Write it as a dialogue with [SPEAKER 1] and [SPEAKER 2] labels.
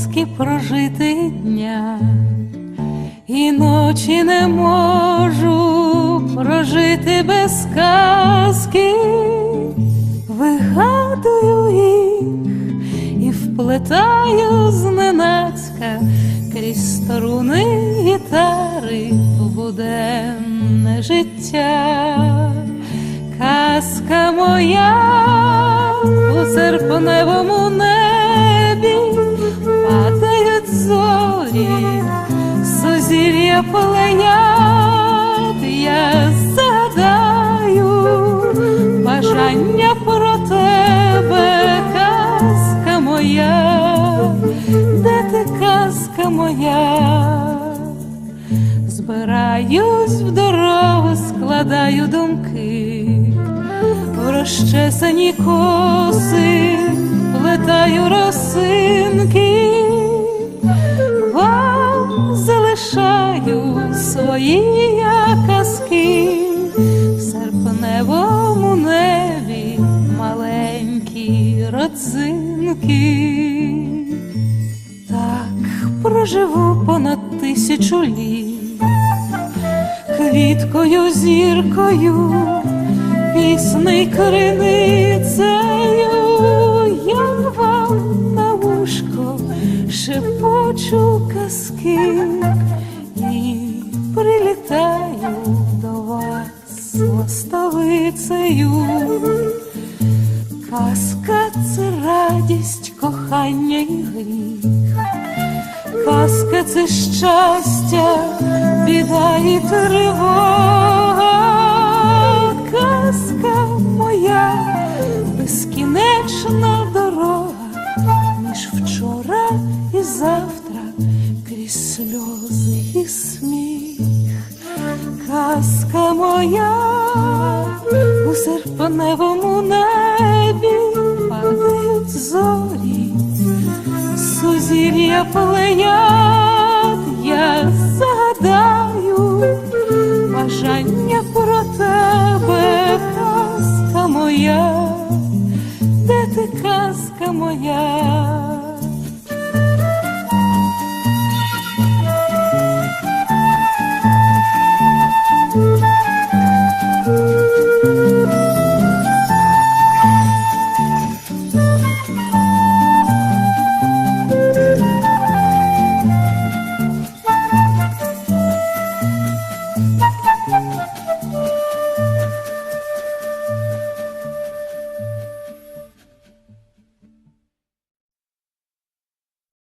[SPEAKER 1] Казки прожити дня, і ночі не можу прожити без казки, вигадую їх і вплетаю зненацька крізь струни гітари в буденне життя. Казка моя у серпневому сузір'я пленят, я згадаю бажання про тебе, казка моя, де ти казка моя? Збираюсь в дорогу, складаю думки, в розчесані коси, плетаю росинки, свої казки в серпневому небі маленькі родзинки. Так проживу понад тисячу літ, квіткою, зіркою, пісней криницею, я вам на вушко шепочу казки прилітаю до вас ластовицею. Казка це радість, кохання і гріх. Казка це щастя, біда і тривога. Казка моя, безкінечна дорога, між вчора і завтра, крізь сльози і сміх. Казка моя у серпневому небі падають зорі, сузір'я пленят, я згадаю бажання про тебе, казка моя, де ти казка моя?